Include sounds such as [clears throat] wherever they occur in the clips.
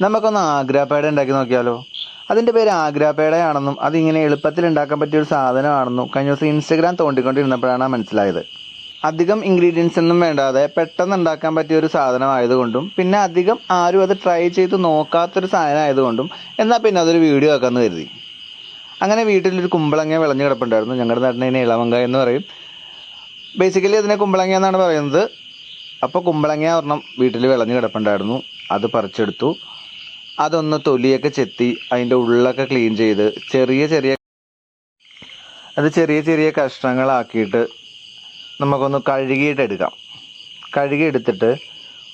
നമുക്കൊന്ന് ആഗ്രാപേട ഉണ്ടാക്കി നോക്കിയാലോ? അതിന്റെ പേര് ആഗ്രാപേടയാണെന്നും അതിങ്ങനെ എളുപ്പത്തിൽ ഉണ്ടാക്കാൻ പറ്റിയ ഒരു സാധനമാണെന്നും കഴിഞ്ഞ ദിവസം ഇൻസ്റ്റഗ്രാം തോണ്ടിക്കൊണ്ടിരുന്നപ്പോഴാണ് മനസ്സിലായത്. അധികം ഇൻഗ്രീഡിയൻസ് ഒന്നും വേണ്ടാതെ പെട്ടെന്ന് ഉണ്ടാക്കാൻ പറ്റിയ ഒരു സാധനമായതുകൊണ്ടും പിന്നെ അധികം ആരും അത് ട്രൈ ചെയ്ത് നോക്കാത്തൊരു സാധനം ആയതുകൊണ്ടും എന്നാൽ പിന്നെ അതൊരു വീഡിയോ ആക്കാമെന്ന് കരുതി. അങ്ങനെ വീട്ടിലൊരു കുമ്പളങ്ങ വിളഞ്ഞു കിടപ്പുണ്ടായിരുന്നു. ഞങ്ങളുടെ നാട്ടിൽ ഇതിനെ എന്ന് പറയും. ബേസിക്കലി അതിനെ കുമ്പളങ്ങ എന്നാണ് പറയുന്നത്. അപ്പോൾ കുമ്പളങ്ങ ഒരെണ്ണം വീട്ടിൽ വിളഞ്ഞു കിടപ്പുണ്ടായിരുന്നു. അത് പറിച്ചെടുത്തു. അതൊന്ന് തൊലിയൊക്കെ ചെത്തി അതിന്റെ ഉള്ളൊക്കെ ക്ലീൻ ചെയ്ത് ചെറിയ ചെറിയ അത് ചെറിയ ചെറിയ കഷ്ണങ്ങളാക്കിയിട്ട് നമുക്കൊന്ന് കഴുകിയിട്ട് എടുക്കാം. കഴുകി എടുത്തിട്ട്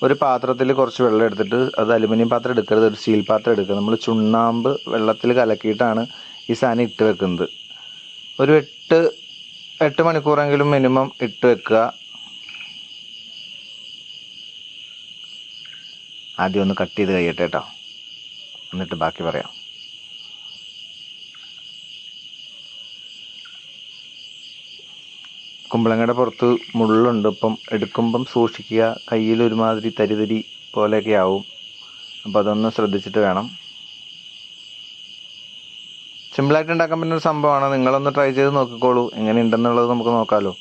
ഒരു പാത്രത്തിൽ കുറച്ച് വെള്ളം എടുത്തിട്ട് അത് അലുമിനിയം പാത്രം എടുക്കരുത് ഒരു സ്റ്റീൽ പാത്രം എടുക്കുക. നമ്മൾ ചുണ്ണാമ്പ് വെള്ളത്തിൽ കലക്കിയിട്ടാണ് ഈ സാധനം ഇട്ട് വെക്കുന്നത്. ഒരു എട്ട് എട്ട് മണിക്കൂറെങ്കിലും മിനിമം ഇട്ട് വെക്കുക. ആദ്യം ഒന്ന് കട്ട് ചെയ്ത് കഴിയട്ടെ കേട്ടോ എന്നിട്ട് ബാക്കി പറയാം. കുമ്പളങ്ങയുടെ പുറത്ത് മുള്ളുണ്ട്. ഇപ്പം എടുക്കുമ്പം സൂക്ഷിക്കുക. കയ്യിൽ ഒരുമാതിരി തരിതരി പോലെയൊക്കെ ആവും. അപ്പോൾ അതൊന്ന് ശ്രദ്ധിച്ചിട്ട് വേണം. സിമ്പിളായിട്ട് ഉണ്ടാക്കാൻ പറ്റുന്ന ഒരു സംഭവമാണ്. നിങ്ങളൊന്ന് ട്രൈ ചെയ്ത് നോക്കിക്കോളൂ. എങ്ങനെയുണ്ടെന്നുള്ളത് നമുക്ക് നോക്കാമല്ലോ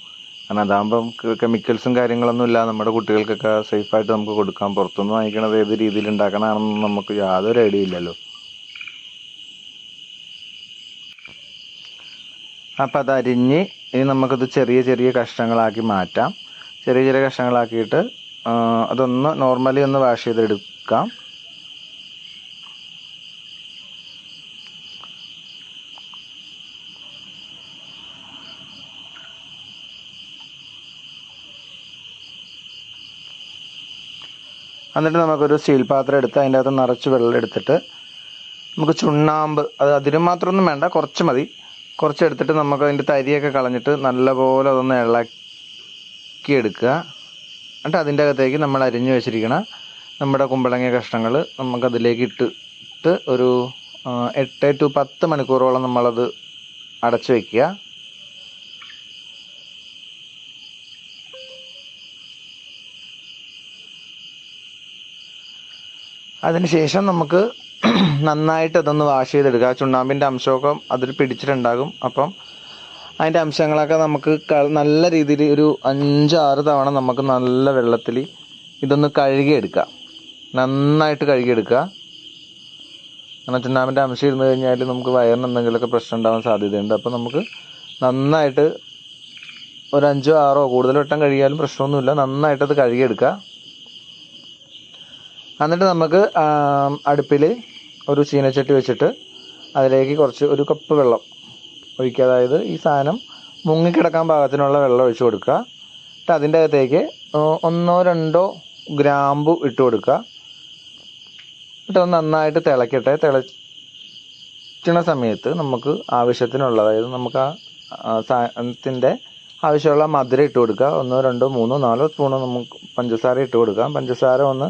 കാരണം അതാകുമ്പം കെമിക്കൽസും കാര്യങ്ങളൊന്നും ഇല്ല. നമ്മുടെ കുട്ടികൾക്കൊക്കെ സേഫായിട്ട് നമുക്ക് കൊടുക്കാം പുറത്തുനിന്ന് വാങ്ങിക്കണത് ഏത് രീതിയിൽ ഉണ്ടാക്കണമെന്ന് നമുക്ക് യാതൊരു ഐഡിയ ഇല്ലല്ലോ. അപ്പം അരിഞ്ഞ് ഇനി നമുക്കത് ചെറിയ ചെറിയ കഷ്ണങ്ങളാക്കി മാറ്റാം. ചെറിയ ചെറിയ കഷ്ണങ്ങളാക്കിയിട്ട് അതൊന്ന് നോർമലി ഒന്ന് വാഷ് ചെയ്തെടുക്കാം. എന്നിട്ട് നമുക്കൊരു സ്റ്റീൽ പാത്രം എടുത്ത് അതിന്റെ അകത്ത് നിറച്ച് വെള്ളം എടുത്തിട്ട് നമുക്ക് ചുണ്ണാമ്പ് അത് അതിന് മാത്രമൊന്നും വേണ്ട കുറച്ച് മതി. കുറച്ച് എടുത്തിട്ട് നമുക്ക് അതിന്റെ തരിയൊക്കെ കളഞ്ഞിട്ട് നല്ലപോലെ അതൊന്ന് ഇളക്കി എടുക്കുക. എന്നിട്ട് അതിന്റെ അകത്തേക്ക് നമ്മൾ അരിഞ്ഞു വെച്ചിരിക്കണം നമ്മുടെ കുമ്പളങ്ങ കഷ്ണങ്ങൾ നമുക്കതിലേക്ക് ഇട്ടിട്ട് ഒരു എട്ട് ടു പത്ത് മണിക്കൂറോളം നമ്മളത് അടച്ചു വയ്ക്കുക അതിനുശേഷം നമുക്ക് [clears throat] നന്നായിട്ട് അതൊന്ന് വാഷ് ചെയ്തെടുക്കുക. ചുണ്ണാമ്പിന്റെ അംശമൊക്കെ അതിൽ പിടിച്ചിട്ടുണ്ടാകും. അപ്പം അതിന്റെ അംശങ്ങളൊക്കെ നമുക്ക് നല്ല രീതിയിൽ ഒരു അഞ്ചാറ് തവണ നമുക്ക് നല്ല വെള്ളത്തിൽ ഇതൊന്ന് കഴുകിയെടുക്കുക. നന്നായിട്ട് കഴുകിയെടുക്കുക. കാരണം ചുണ്ണാമ്പിന്റെ അംശം ഇരുന്ന് കഴിഞ്ഞാൽ നമുക്ക് വയറിന് എന്തെങ്കിലുമൊക്കെ പ്രശ്നം ഉണ്ടാവാൻ സാധ്യതയുണ്ട്. അപ്പോൾ നമുക്ക് നന്നായിട്ട് ഒരു അഞ്ചോ ആറോ കൂടുതൽ വട്ടം കഴുകിയാലും പ്രശ്നമൊന്നുമില്ല. നന്നായിട്ടത് കഴുകിയെടുക്കുക. എന്നിട്ട് നമുക്ക് അടുപ്പിൽ ഒരു ചീനച്ചട്ടി വെച്ചിട്ട് അതിലേക്ക് കുറച്ച് ഒരു കപ്പ് വെള്ളം ഒഴിക്കുക. അതായത് ഈ സാധനം മുങ്ങിക്കിടക്കാൻ പാകത്തിനുള്ള വെള്ളം ഒഴിച്ച് കൊടുക്കുക. എന്നിട്ട് അതിന്റെ അകത്തേക്ക് ഒന്നോ രണ്ടോ ഗ്രാമ്പു ഇട്ട് കൊടുക്കുക. എന്നിട്ട് ഒന്ന് നന്നായിട്ട് തിളക്കട്ടെ. തിളച്ചണ സമയത്ത് നമുക്ക് ആവശ്യത്തിനുള്ള അതായത് നമുക്ക് ആ സാധനത്തിന്റെ ആവശ്യമുള്ള മധുരം ഇട്ട് കൊടുക്കുക. ഒന്നോ രണ്ടോ മൂന്നോ നാലോ സ്പൂണോ നമുക്ക് പഞ്ചസാര ഇട്ട് കൊടുക്കാം. പഞ്ചസാര ഒന്ന്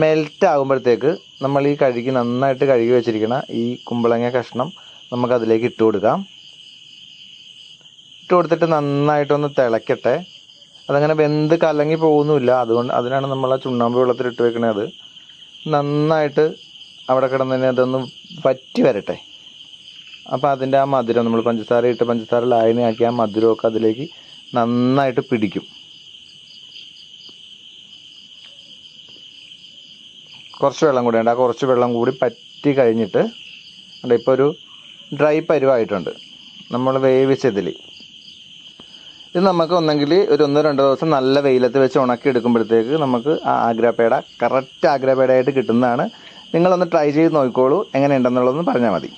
മെൽറ്റ് ആകുമ്പോഴത്തേക്ക് നമ്മൾ ഈ കഴുകി നന്നായിട്ട് കഴുകി വെച്ചിരിക്കുന്ന ഈ കുമ്പളങ്ങ കഷ്ണം നമുക്ക് അതിലേക്ക് ഇട്ട് കൊടുക്കാം. ഇട്ട് കൊടുത്തിട്ട് നന്നായിട്ടൊന്ന് തിളക്കട്ടെ. അതങ്ങനെ വെന്ത് കലങ്ങി പോകുന്നുമില്ല. അതുകൊണ്ട് അതിനാണ് നമ്മൾ ആ ചുണ്ണാമ്പ് വെള്ളത്തിൽ ഇട്ട് വെക്കണത് നന്നായിട്ട് അവിടെ കിടന്നതിനെ അതൊന്ന് വറ്റി വരട്ടെ. അപ്പോൾ അതിന്റെ ആ മധുരം നമ്മൾ പഞ്ചസാര ഇട്ട് പഞ്ചസാര ലായനിയാക്കി ആ മധുരമൊക്കെ അതിലേക്ക് നന്നായിട്ട് പിടിക്കും. കുറച്ച് വെള്ളം കൂടി ഉണ്ട്. ആ കുറച്ച് വെള്ളം കൂടി പറ്റി കഴിഞ്ഞിട്ട് അല്ല ഇപ്പോൾ ഒരു ഡ്രൈ പരുവായിട്ടുണ്ട്. നമ്മൾ വേവിച്ചതിൽ ഇത് നമുക്ക് ഒന്നെങ്കിൽ ഒരു ഒന്നോ രണ്ടോ ദിവസം നല്ല വെയിലത്ത് വെച്ച് ഉണക്കി എടുക്കുമ്പോഴത്തേക്ക് നമുക്ക് ആ ആഗ്രാപ്പേട കറക്റ്റ് ആഗ്രാപ്പേടയായിട്ട് കിട്ടുന്നതാണ്. നിങ്ങളൊന്ന് ട്രൈ ചെയ്ത് നോക്കിക്കോളൂ എങ്ങനെയുണ്ടെന്നുള്ളതൊന്ന് പറഞ്ഞാൽ മതി.